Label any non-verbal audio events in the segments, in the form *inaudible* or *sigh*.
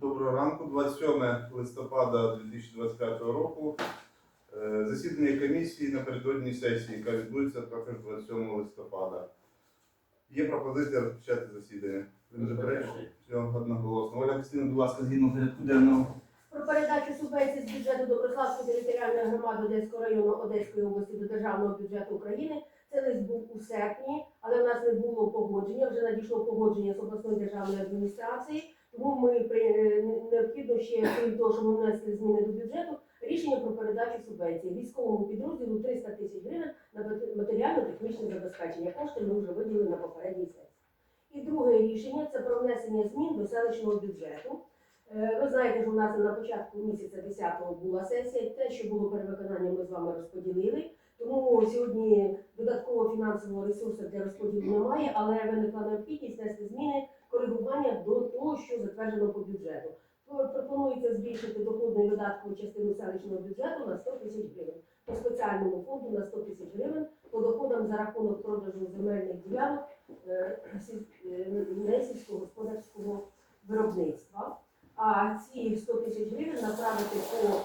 Доброго ранку, 27 листопада 2025 року. Е, Засідання комісії напередодні сесії, яка відбудеться також 27 листопада. Є пропозиція розпочати засідання. Заперечуєте? Все одноголосно. Оля Костина, будь ласка, згідно порядку денного. Про передачу субвенцій з бюджету Доброславської територіальної громади Одеського району Одеської області до Державного бюджету України. Це лист був у серпні, але в нас не було погодження. Вже надійшло погодження з обласної державної адміністрації. Тому ми при необхідно ще крім того, що ми внесли зміни до бюджету, рішення про передачу субвенції військовому підрозділу 300 тисяч гривень на матеріально-технічне забезпечення. Кошти ми вже виділили на попередній сесії. І друге рішення це про внесення змін до селищного бюджету. Е, Ви знаєте, що у нас на початку місяця 10-го була сесія. Те, що було перевиконання, ми з вами розподілили. Тому сьогодні додаткового фінансового ресурсу для розподілу немає, але виникла необхідність внести зміни коригування до того, що затверджено по бюджету. Пропонується збільшити доходну і видаткову частину селищного бюджету на 100 тисяч гривень, по спеціальному фонду на 100 тисяч гривень, по доходам за рахунок продажу земельних ділянок е, е, не сільськогосподарського виробництва. А ці 100 тисяч гривень направити по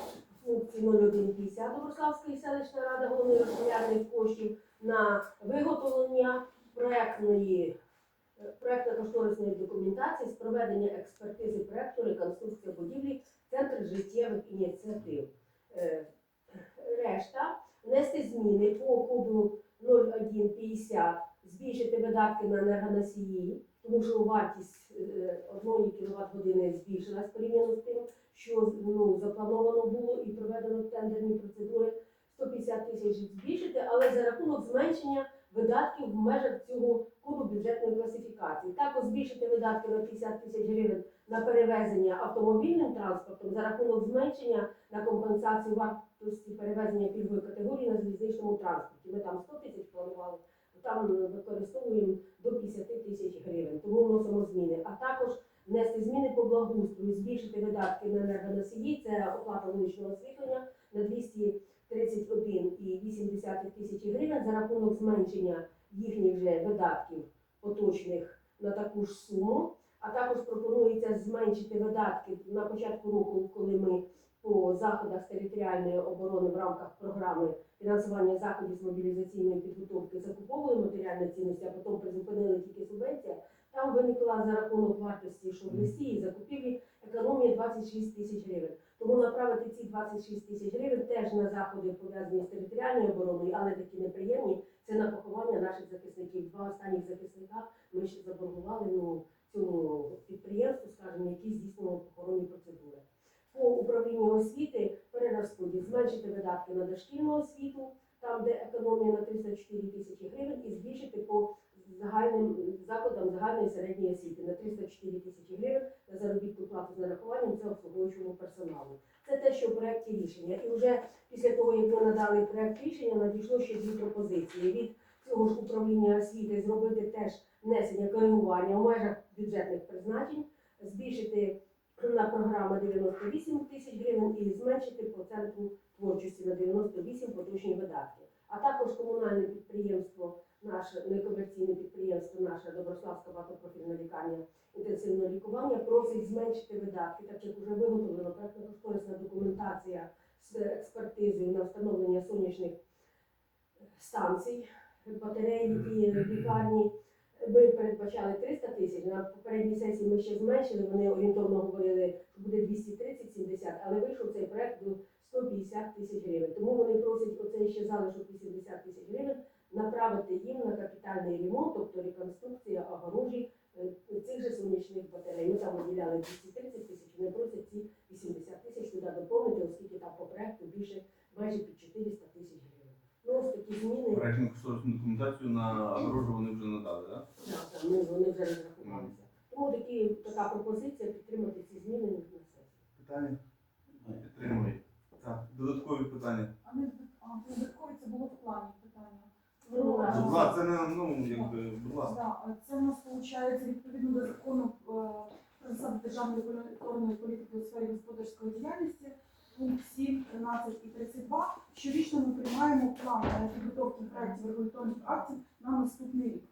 функції 0150 Доброславської селищної ради головної розпорядних коштів на виготовлення проектної проектно-кошторисної документації з проведення експертизи проекту реконструкція будівлі. Центр життєвих ініціатив. Е, Решта. Внести зміни по коду 0150, збільшити видатки на енергоносії, тому що вартість е, одної кВт години збільшилась порівняно з тим, що ну, заплановано було і проведено тендерні процедури. 150 тисяч збільшити, але за рахунок зменшення видатків в межах цього коду бюджетної класифікації. Також збільшити видатки на 50 тисяч гривень на перевезення автомобільним транспортом за рахунок зменшення на компенсацію вартості перевезення пільгової категорії на залізничному транспорті. Ми там 100 тисяч планували, там використовуємо до 50 тисяч гривень, тому вносимо зміни. А також внести зміни по благоустрою, збільшити видатки на енергоносії, це оплата вуличного освітлення на 231,8 тисячі гривень за рахунок зменшення їхніх вже видатків поточних на таку ж суму. А також пропонується зменшити видатки на початку року, коли ми по заходах з територіальної оборони в рамках програми фінансування заходів з мобілізаційної підготовки закуповували матеріальні цінності, а потім призупинили тільки субвенція. Там виникла за рахунок вартості, що в і закупівлі економія 26 тисяч гривень. Тому направити ці 26 тисяч гривень теж на заходи пов'язані з територіальною обороною, але такі неприємні. Це на поховання наших захисників. Два останніх захисника ми ще заборгували ну, цьому підприємству, скажімо, які здійснювали похоронні процедури. По управлінню освіти перерозподіл, зменшити видатки на дошкільну освіту, 4 тисячі гривень на заробітну плату з нарахуванням це обслуговуючому персоналу. Це те, що в проєкті рішення. І вже після того, як ми надали проєкт рішення, надійшло ще дві пропозиції від цього ж управління освіти зробити теж внесення коригування в межах бюджетних призначень, збільшити на програму 98 тисяч гривень і зменшити проценту творчості на 98 поточні видатки. А також комунальне підприємство видатки, так як вже виготовлена проектно-кошторисна документація з експертизою на встановлення сонячних станцій, батарей і лікарні. Ми передбачали 300 тисяч. На попередній сесії ми ще зменшили. Вони орієнтовно говорили, що буде 230-70, але вийшов цей проект до 150 тисяч гривень. Тому вони просять оцей ще залишок 80 тисяч гривень направити їм на капітальний ремонт, тобто реконструкція огорожі е, цих же сонячних батарей. Ми там виділяли 230 вони просять ці 80 тисяч туди доповнити, оскільки там по проекту більше майже під 400 тисяч гривень. Ну, ось такі зміни. Проектну кошторисну документацію на огорожу вони вже надали, так? Да, да, ми, вони вже розрахувалися. Тому такі, така пропозиція підтримати ці зміни на сесії. Питання? Підтримую. Так, додаткові питання. А не додаткові це було в плані питання. Ну, Про- Будь ласка, це не, ну, якби, будь ласка. Да, це у нас виходить відповідно до закону е, державної регуляторної політики у сфері господарської діяльності. Пункт 7, 13 і 32. Щорічно ми приймаємо план е, підготовки проєктів регуляторних актів на наступний рік.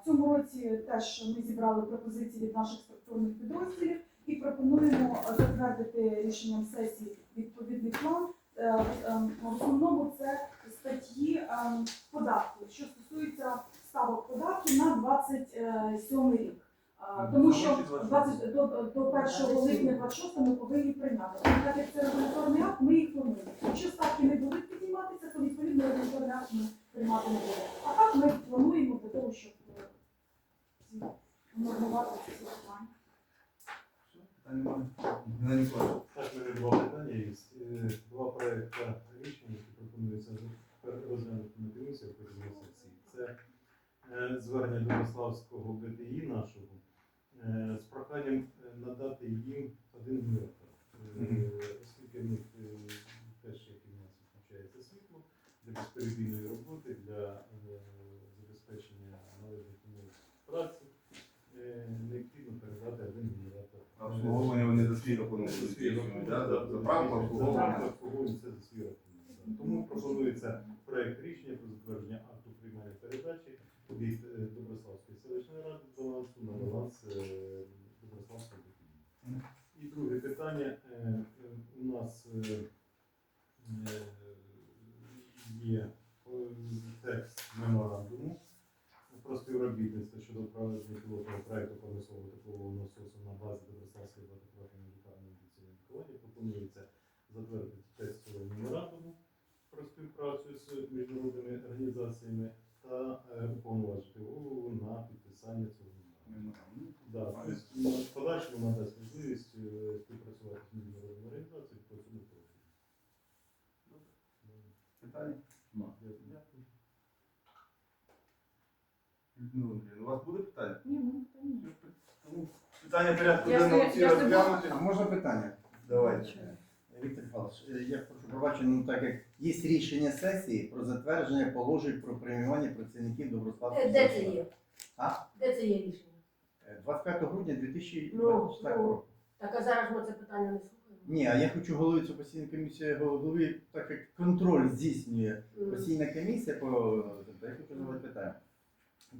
В цьому році теж ми зібрали пропозиції від наших структурних підрозділів і пропонуємо затвердити рішенням сесії відповідний план. Е, ем, В основному це статті ем, податків, що стосуються ставок податків на 27 рік. Е, Тому що 20, до, до 1 липня 26 ми повинні прийняти. Так як це регуляторний акт, ми їх плануємо. Якщо ставки не будуть підніматися, то відповідно регуляторний акт ми приймати не буде. А так ми плануємо для того, щоб нормувати ці- нормувати ці питання. Немає? Геннадій Миколаївич. Так, в мене два питання є. Е, Два проекти рішення, які пропонуються розглянути на комісію протягом сесії. Це е, звернення до Миславського БТІ нашого е, з проханням е, надати їм один інвертор. Е, Оскільки в них е, теж, як і в нас, включається світло для безперебійної роботи, для забезпечення належних умов праці, необхідно передати один генератор. А Обслуговування вони за свій рахунок Заправку, обслуговування. Це за свій рахунок. Тому пропонується проект рішення про затвердження акту приймання передачі від Доброславської селищної ради з балансу на баланс. І друге питання. Е, У нас е, е, є текст меморандуму про співробітництво щодо проведення пілотного проекту промислового теплового насосу на базі Доброславської багатопрофільної лікарні медицини Миколаїв. Пропонується затвердити текст цього меморандуму про співпрацю з міжнародними організаціями та уповноважити голову на підписання цього меморандуму. Да, тобто, ну, в подальшому надасть можливість е, співпрацювати з міжнародними організаціями по цьому проекту. Питання? Нема. Дякую. Людмила Андріївна, у вас буде питання? Ні, ну, та. Тому Питання порядку Я денного всі я ж не розглянути. А можна питання? Давайте. Віктор Михайлович, е, я прошу пробачення, ну так як є рішення сесії про затвердження положень про преміювання працівників Е, Де це є? А? Де це є рішення? 25 грудня 2024 Ну, ну. року. Так а зараз ми це питання не слухаємо. Ні, а я хочу голови цю постійну комісію голови, так як контроль здійснює постійна комісія по я хочу задати питання.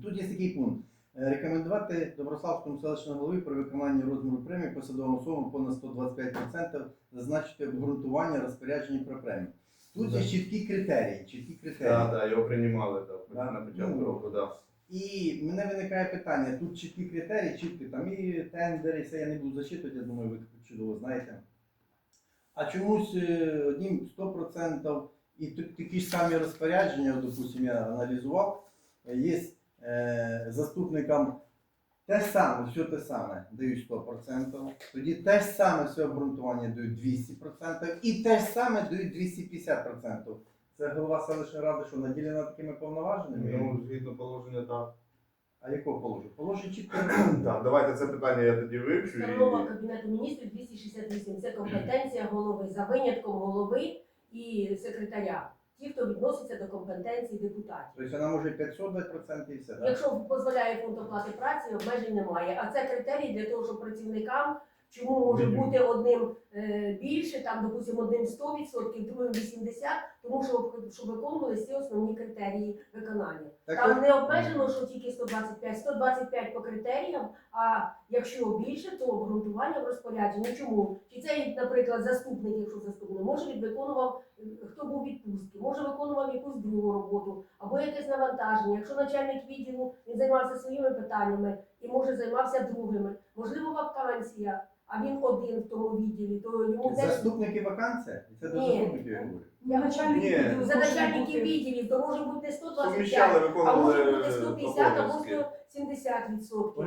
Тут є такий пункт. Е, Рекомендувати Доброславському селищному голові про виконання розміру премії посадовим особам понад 125% зазначити обґрунтування розпорядження про премію. Тут є чіткі критерії, чіткі критерії. Так, так, його приймали Да. на початку Ну. року, так. І мене виникає питання, тут чіткі критерії, чіткі там і тендери, все я не буду зачитувати, я думаю, ви чудово знаєте. А чомусь е, одним 100% і такі ж самі розпорядження, от, допустим, я аналізував, є е, заступникам те саме, все те саме дають 100%, тоді те саме все обґрунтування дають 200% і те саме дають 250%. Це голова селищної ради, що наділена такими повноваженнями? Ну, згідно положення, так. А якого положення? Положення чітко. *clears throat* Так, давайте це питання я тоді вивчу. Постанова Кабінету міністрів 268. Це компетенція голови за винятком голови і секретаря. Ті, хто відноситься до компетенції депутатів. Тобто вона може 500 дати процентів і все, так? Якщо дозволяє фонд оплати праці, обмежень немає. А це критерій для того, щоб працівникам, чому може бути одним е, більше, там, допустимо, одним 100%, другим 80%, тому що щоб виконували всі основні критерії виконання. Так, Там не обмежено, що тільки 125, 125 по критеріям, а якщо більше, то обґрунтування в розпорядженні. Чому? Чи цей, наприклад, заступник, якщо заступник, може він виконував, хто був у відпустці, може виконував якусь другу роботу, або якесь навантаження. Якщо начальник відділу він займався своїми питаннями і може займався другими, можливо, вакансія, а він один в тому відділі, то йому теж Заступники вакансія? Це до Ні. заступників я говорю. Я начальник Ні. відділу за може начальників бути- відділів, то може бути не 125, Суміщали, а виконували може бути е, 150 а обов'язки. 170 відсотків.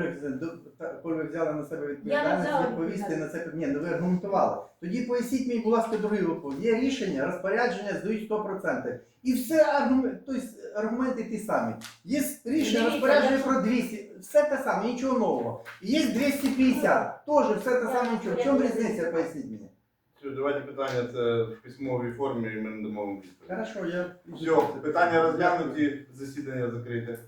Коли ви, взяли на себе Я не відповідальність, взяла відповісти на це Ні, ну ви аргументували. Тоді поясніть мені, будь ласка, другий вопрос. Є рішення, розпорядження здають 100%. І все аргументи, тобто аргументи ті самі. Є рішення, Дивіться, розпорядження я- про 200, все те саме, нічого нового. І Є 250, теж все те саме, нічого. В чому різниця, поясніть мені? Все, давайте питання це в письмовій формі і ми надамо вам відповідь. Хорошо, я... Все, питання розглянуті, засідання закрите.